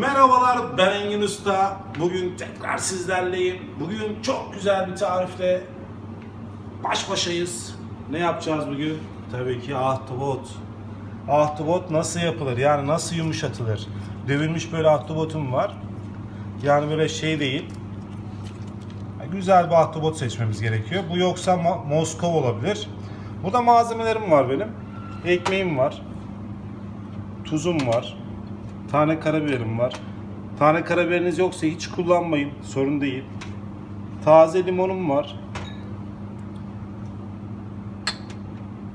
Merhabalar ben Engin Usta. Bugün tekrar sizlerleyim. Bugün çok güzel bir tarifle baş başayız. Ne yapacağız bugün? Tabii ki ahtapot. Ahtapot nasıl yapılır? Yani nasıl yumuşatılır? Dövülmüş böyle ahtapotum var. Yani böyle şey değil. Güzel bir ahtapot seçmemiz gerekiyor. Bu yoksa Moskova olabilir. Burada malzemelerim var benim. Ekmeğim var. Tuzum var. Tane karabiberim var. Tane karabiberiniz yoksa hiç kullanmayın. Sorun değil. Taze limonum var.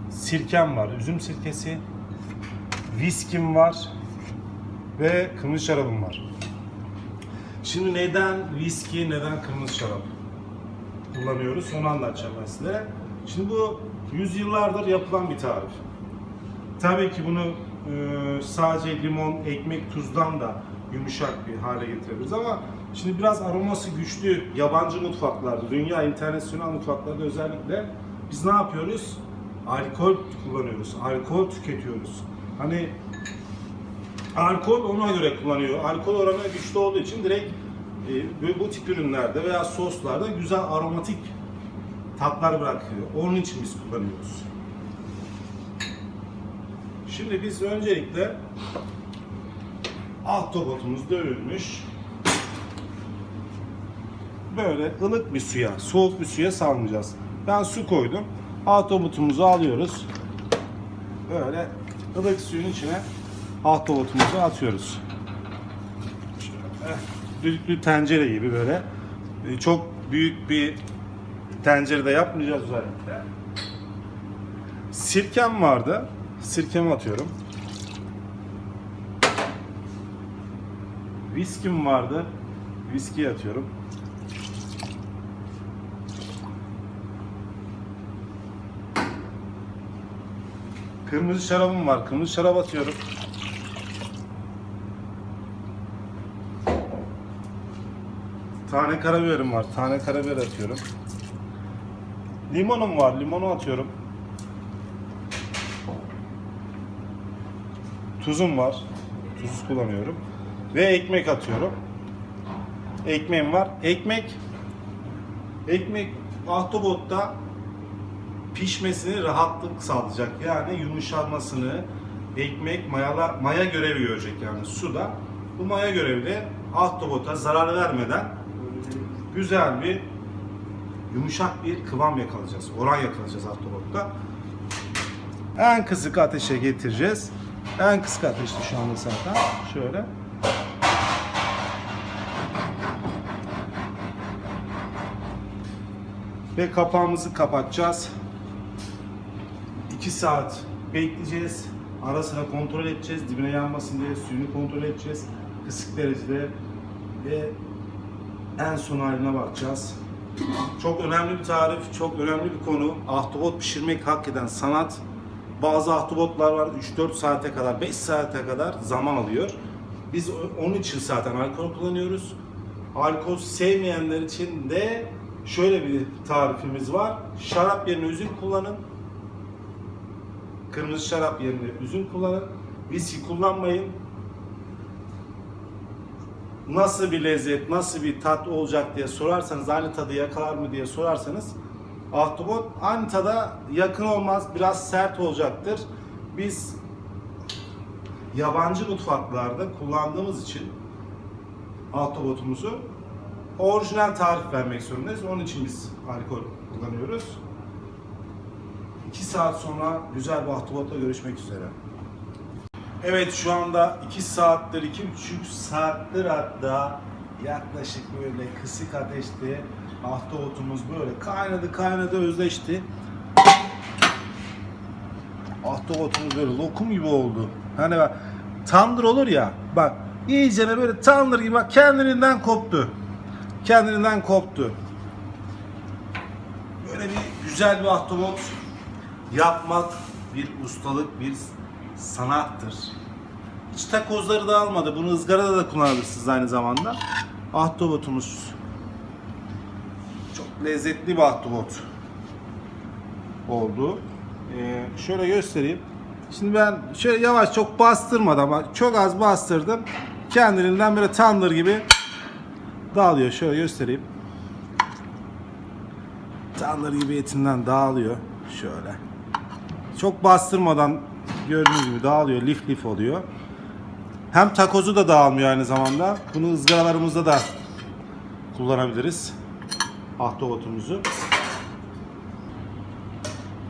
Sirkem var. Üzüm sirkesi. Viskim var. Ve kırmızı şarabım var. Şimdi neden viski, neden kırmızı şarap kullanıyoruz onu anlatacağım ben size. Şimdi bu yüzyıllardır yapılan bir tarif. Tabii ki bunu sadece limon, ekmek, tuzdan da yumuşak bir hale getirebiliriz ama şimdi biraz aroması güçlü yabancı mutfaklarda, dünya internasyonel mutfaklarda özellikle biz ne yapıyoruz? Alkol kullanıyoruz, alkol tüketiyoruz. Hani alkol ona göre kullanıyor. Alkol oranı güçlü olduğu için direkt e, bu tip ürünlerde veya soslarda güzel aromatik tatlar bırakıyor. Onun için biz kullanıyoruz. Şimdi biz öncelikle ahtapotumuz dövülmüş. Böyle ılık bir suya, soğuk bir suya salmayacağız. Ben su koydum. Ahtapotumuzu alıyoruz. Böyle ılık suyun içine ahtapotumuzu atıyoruz. Şöyle, Düdüklü tencere gibi böyle. E, Çok büyük bir tencerede yapmayacağız özellikle. Sirkem vardı. Sirkemi atıyorum. Viskim vardı. Viskiyi atıyorum. Kırmızı şarabım var. Kırmızı şarap atıyorum. Tane karabiberim var. Tane karabiber atıyorum. Limonum var. Limonu atıyorum. Tuzum var. Tuz kullanıyorum. Ve ekmek atıyorum. Ekmeğim var. Ekmek ekmek ahtapotta pişmesini rahatlık sağlayacak. Yani yumuşamasını ekmek mayala, maya görevi görecek yani suda. Bu maya görevli ahtapota zarar vermeden güzel bir yumuşak bir kıvam yakalayacağız. Oran yakalayacağız ahtapotta. En kısık ateşe getireceğiz. En kısık ateşte şu anda zaten. Şöyle. Ve kapağımızı kapatacağız. 2 saat bekleyeceğiz. Ara sıra kontrol edeceğiz. Dibine yanmasın diye suyunu kontrol edeceğiz. Kısık derecede ve en son haline bakacağız. Çok önemli bir tarif, çok önemli bir konu. Ahtapot pişirmek hakikaten sanat. Bazı ahtapotlar var 3-4 saate kadar, 5 saate kadar zaman alıyor. Biz onun için zaten alkol kullanıyoruz. Alkol sevmeyenler için de şöyle bir tarifimiz var. Şarap yerine üzüm kullanın. Kırmızı şarap yerine üzüm kullanın. Viski kullanmayın. Nasıl bir lezzet, nasıl bir tat olacak diye sorarsanız, aynı tadı yakalar mı diye sorarsanız ahtapot aynı tada yakın olmaz, biraz sert olacaktır. Biz yabancı mutfaklarda kullandığımız için ahtapotumuzu orijinal tarif vermek zorundayız. Onun için biz alkol kullanıyoruz. 2 saat sonra güzel bir ahtapotla görüşmek üzere. Evet şu anda 2 saattir, 2,5 saattir hatta yaklaşık böyle kısık ateşte ahtapotumuz böyle kaynadı kaynadı özleşti. Ahtapotumuz böyle lokum gibi oldu. Hani bak tandır olur ya bak iyicene böyle tandır gibi bak kendiliğinden koptu. Kendiliğinden koptu. Böyle bir güzel bir ahtapot yapmak bir ustalık, bir sanattır. Hiç takozları da almadı. Bunu ızgarada da kullanabilirsiniz aynı zamanda. Ahtapotumuz lezzetli bir ahtapot oldu. Ee, şöyle göstereyim. Şimdi ben şöyle yavaş çok bastırmadan ama çok az bastırdım. kendiliğinden böyle tandır gibi dağılıyor. Şöyle göstereyim. Tandır gibi etinden dağılıyor. Şöyle. Çok bastırmadan gördüğünüz gibi dağılıyor. Lif lif oluyor. Hem takozu da dağılmıyor aynı zamanda. Bunu ızgaralarımızda da kullanabiliriz. Ahtapotumuzu.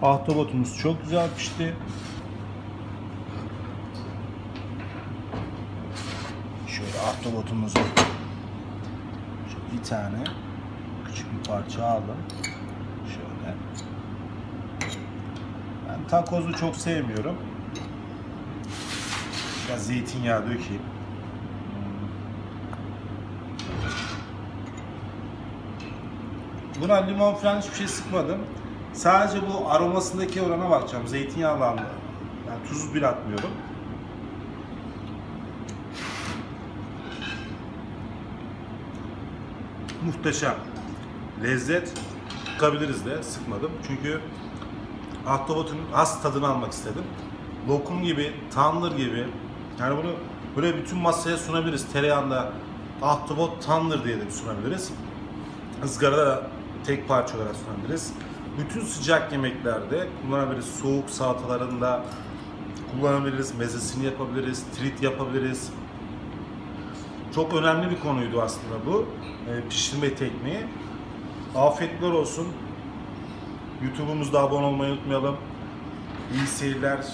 Ahtapotumuz çok güzel pişti. Şöyle ahtapotumuzu bir tane küçük bir parça aldım. Şöyle. Ben takozu çok sevmiyorum. Biraz zeytinyağı dökeyim. Buna limon falan hiçbir şey sıkmadım. Sadece bu aromasındaki orana bakacağım. Zeytinyağlandı. Yani tuz bile atmıyorum. Muhteşem. Lezzet sıkabiliriz de sıkmadım. Çünkü ahtapotun az tadını almak istedim. Lokum gibi, tandır gibi. Yani bunu böyle bütün masaya sunabiliriz. Tereyağında ahtapot tandır diye de sunabiliriz. Izgarada da tek parça olarak sunabiliriz. Bütün sıcak yemeklerde kullanabiliriz. Soğuk salatalarında kullanabiliriz. Mezesini yapabiliriz. Trit yapabiliriz. Çok önemli bir konuydu aslında bu. e, pişirme tekniği. Afiyetler olsun. YouTube'umuzda abone olmayı unutmayalım. İyi seyirler.